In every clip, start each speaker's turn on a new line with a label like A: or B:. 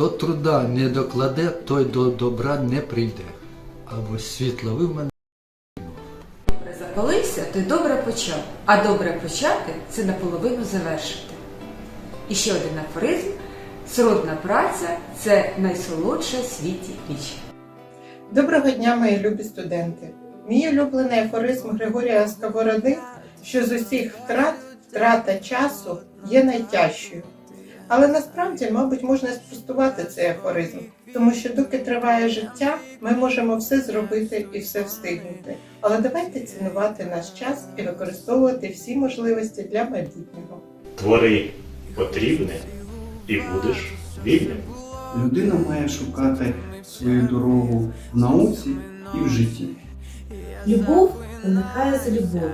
A: Хто труда не докладе, той до добра не прийде. Або світло ви в мене.
B: Добре запалився, той добре почав, а добре почати це наполовину завершити. І ще один афоризм: сродна праця це найсолодша в світі річ.
C: Доброго дня, мої любі студенти! Мій улюблений афоризм Григорія Сковороди, що з усіх втрат втрата часу є найтяжчою. Але насправді, мабуть, можна спростувати цей афоризм, тому що доки триває життя, ми можемо все зробити і все встигнути. Але давайте цінувати наш час і використовувати всі можливості для майбутнього.
D: Твори потрібне і будеш вільним.
E: Людина має шукати свою дорогу в науці і в житті.
F: Любов виникає за любов'ю.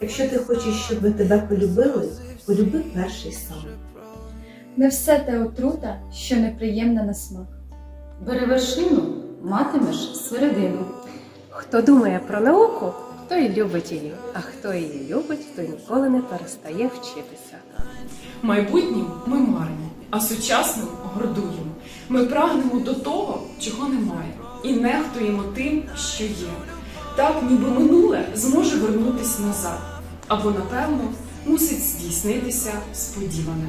F: Якщо ти хочеш, щоб тебе полюбили, полюби перший сам.
G: Не все те отрута, що неприємна на смак.
H: Бери вершину, матимеш середину.
I: Хто думає про науку, той любить її, а хто її любить, той ніколи не перестає вчитися.
J: Майбутнім ми маримо, а сучасним гордуємо. Ми прагнемо до того, чого немає, і нехтуємо тим, що є. Так, ніби минуле зможе вернутися назад, або, напевно, мусить здійснитися сподіване.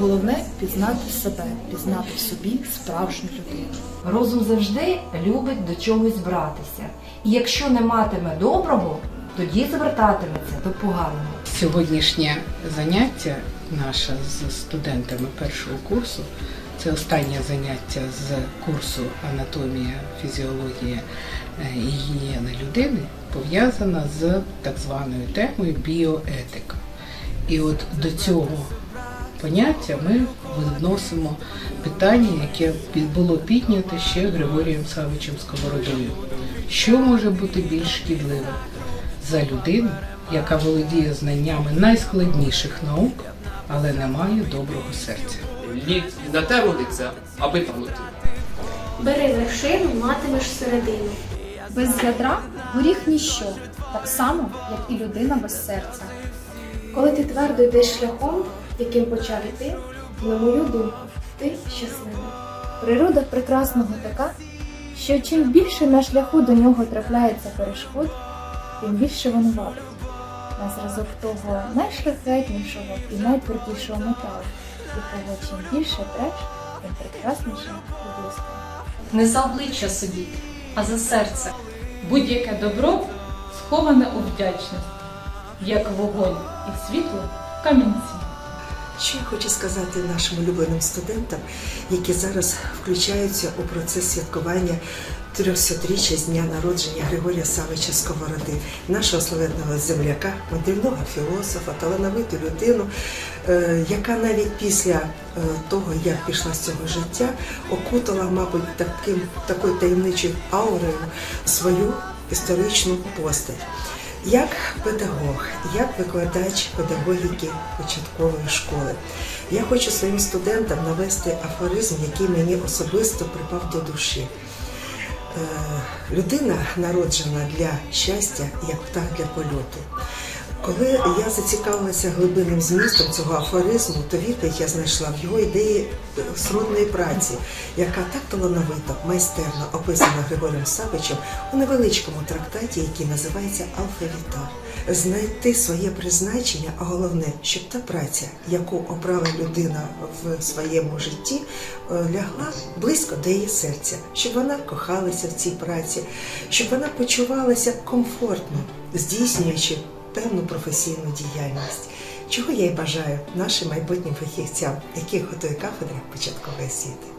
K: Головне пізнати себе, пізнати в собі справжню людину.
L: Розум завжди любить до чогось братися. І якщо не матиме доброго, тоді звертатиметься до поганого.
M: Сьогоднішнє заняття наше з студентами першого курсу це останнє заняття з курсу анатомія, фізіологія е, і гігієна людини пов'язана з так званою темою біоетика. І от до цього поняття ми відносимо питання, яке було піднято ще Григорієм Савичем Сковородою. Що може бути більш шкідливим за людину, яка володіє знаннями найскладніших наук, але не має доброго серця?
N: Лід на те родиться, аби танути.
G: Бери вершину, матимеш середину. Без ядра горіх ніщо, так само, як і людина без серця. Коли ти твердо йдеш шляхом, яким почав іти, на мою думку, ти щасливий. Природа прекрасного така, що чим більше на шляху до нього трапляється перешкод, тим більше воно вабить. На зразок того найшляхетнішого і найтвердішого металу, якого чим більше треш, тим прекрасніше і
H: Не за обличчя судіть, а за серце. Будь-яке добро сховане у вдячність, як вогонь і світло в камінці.
O: Що я хочу сказати нашим улюбленим студентам, які зараз включаються у процес святкування 300-річчя з дня народження Григорія Савича Сковороди, нашого славетного земляка, модельного філософа, талановиту людину, е, яка навіть після е, того, як пішла з цього життя, окутала, мабуть, таким такою таємничою аурою свою історичну постать. Як педагог, як викладач педагогіки початкової школи, я хочу своїм студентам навести афоризм, який мені особисто припав до душі. Е, Людина народжена для щастя, як птах для польоту. Коли я зацікавилася глибинним змістом цього афоризму, то відповідь я знайшла в його ідеї сродної праці, яка так талановито, майстерно описана Григорієм Савичем у невеличкому трактаті, який називається Алфавітар. Знайти своє призначення, а головне, щоб та праця, яку обрала людина в своєму житті, е, лягла близько до її серця, щоб вона кохалася в цій праці, щоб вона почувалася комфортно, здійснюючи певну професійну діяльність. Чого я й бажаю нашим майбутнім фахівцям, яких готує кафедра початкової освіти.